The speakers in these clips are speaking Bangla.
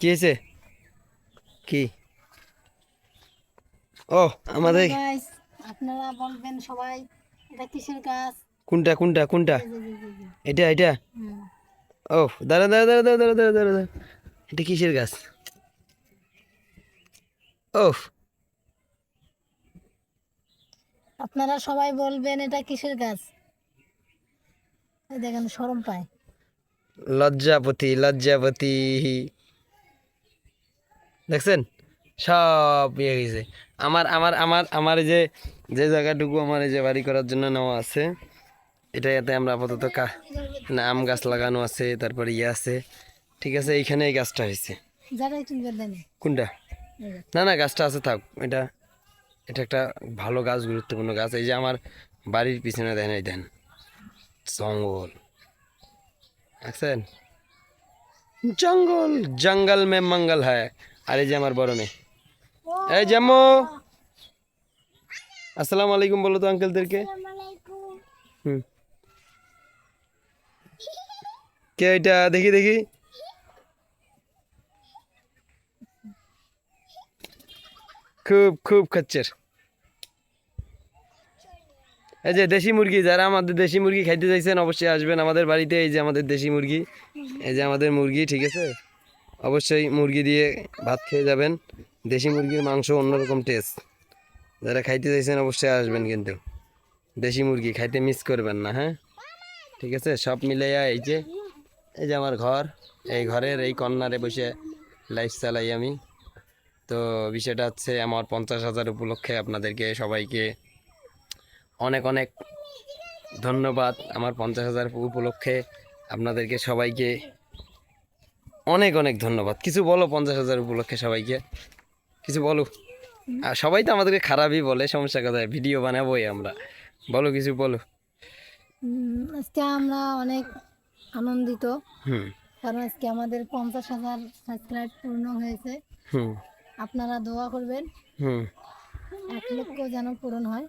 কি কি? ও আমাদের আপনারা বলবেন সবাই এটা কিসের গাছ কোনটা কোনটা কোনটা? এটা এটা? ও দাঁড়া দাঁড়া দাঁড়া দাঁড়া দাঁড়া দাঁড়া এটা কিসের গাছ ও। আপনারা সবাই বলবেন এটা কিসের গাছ দেখেন সরম পায়। লজ্জাপতি লজ্জাপতি। দেখছেন? সব ইয়ে গেছে আমার আমার আমার আমার এই যে যে জায়গাটুকু আমার এই যে বাড়ি করার জন্য নেওয়া আছে এটা এতে আমরা আপাতত কা না আম গাছ লাগানো আছে তারপরে ইয়ে আছে। ঠিক আছে এইখানে এই গাছটা হয়েছে কোনটা? না না গাছটা আছে থাক এটা এটা একটা ভালো গাছ গুরুত্বপূর্ণ গাছ। এই যে আমার বাড়ির পিছনে দেন এই দেন জঙ্গল। দেখছেন জঙ্গল জঙ্গল মে মঙ্গল হ্যায় আর এই যে আমার বড় মেয়ে এই জাম্মু আসসালামু আলাইকুম বলো তো আঙ্কেলদেরকে হুম কে এটা দেখি দেখি খুব খুব খচ্চের এই যে দেশি মুরগি, যারা আমাদের দেশি মুরগি খাইতে চাইছেন অবশ্যই আসবেন আমাদের বাড়িতে, এই যে আমাদের দেশি মুরগি। এই যে আমাদের মুরগি, ঠিক আছে? অবশ্যই মুরগি দিয়ে ভাত খেয়ে যাবেন। দেশি মুরগির মাংস অন্যরকম টেস্ট যারা খাইতে চাইছেন অবশ্যই আসবেন কিন্তু। দেশি মুরগি খাইতে মিস করবেন না হ্যাঁ? ঠিক আছে? সব মিলাইয়া এই যে এই যে আমার ঘর, এই ঘরের এই কর্নারে বসে লাইফ চালাই আমি। তো বিষয়টা হচ্ছে আমার পঞ্চাশ হাজার উপলক্ষে আপনাদেরকে সবাইকে অনেক অনেক ধন্যবাদ আমার পঞ্চাশ হাজার উপলক্ষে আপনাদেরকে সবাইকে অনেক অনেক ধন্যবাদ। কিছু বলো পঞ্চাশ হাজার উপলক্ষে সবাইকে। কিছু বলো। আর সবাই তো আমাদেরকে খারাপই বলে সমস্যা কথা ভিডিও বানাবোই আমরা। বলো কিছু বলো। আজকে আমরা অনেক আনন্দিত। কারণ আজকে আমাদের পঞ্চাশ হাজার সাবস্ক্রাইব পূর্ণ হয়েছে। আপনারা দোয়া করবেন। হুম। এক লক্ষ যেন পূরণ হয়।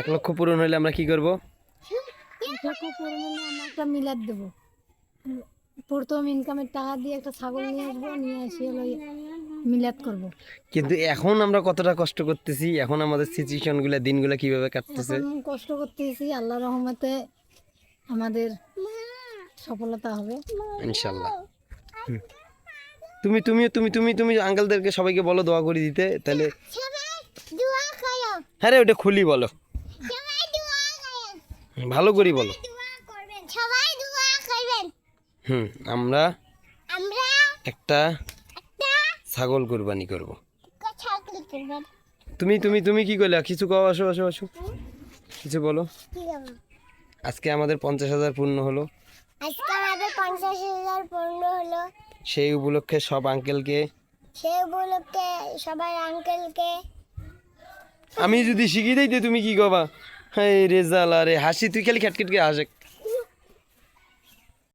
এক লক্ষ পূরণ হলে আমরা কি করব? এক লক্ষ পূরণ হলে আমরা একটা মিলাদ দেবো। প্রথম ইনকামের টাকা দিয়ে একটা ছাগল নিয়ে আসব নিয়ে এসে মিলাদ করব। কিন্তু এখন আমরা কতটা কষ্ট করতেছি? এখন আমাদের সিচুয়েশনগুলো দিনগুলো কীভাবে কাটতেছে? কষ্ট করতেছি আল্লাহ রহমতে আমাদের সফলতা হবে। ইনশাল্লাহ। তুমি তুমি তুমি তুমি তুমি আঙ্কেলদেরকে সবাইকে বলো দোয়া করে দিতে। তাহলে হ্যাঁ রে ওটা খুলি বলো। ভালো করি বলো। হুম আমরা আমরা একটা ছাগল কুরবানি করব। তুমি তুমি তুমি কি করলে? কিছু কও আসো আসো আসো। কিছু বলো। আজকে আমাদের পঞ্চাশ হাজার পূর্ণ হলো। আজকে আমাদের পঞ্চাশ হাজার পূর্ণ হলো। সেই উপলক্ষে সব আঙ্কেলকে সে উপলক্ষে সবাই আঙ্কেলকে আমি যদি শিখিয়ে দিই তুমি কি কবা? রেজাল আরে হাসি তুই খালি খেটকেটকে হাসে।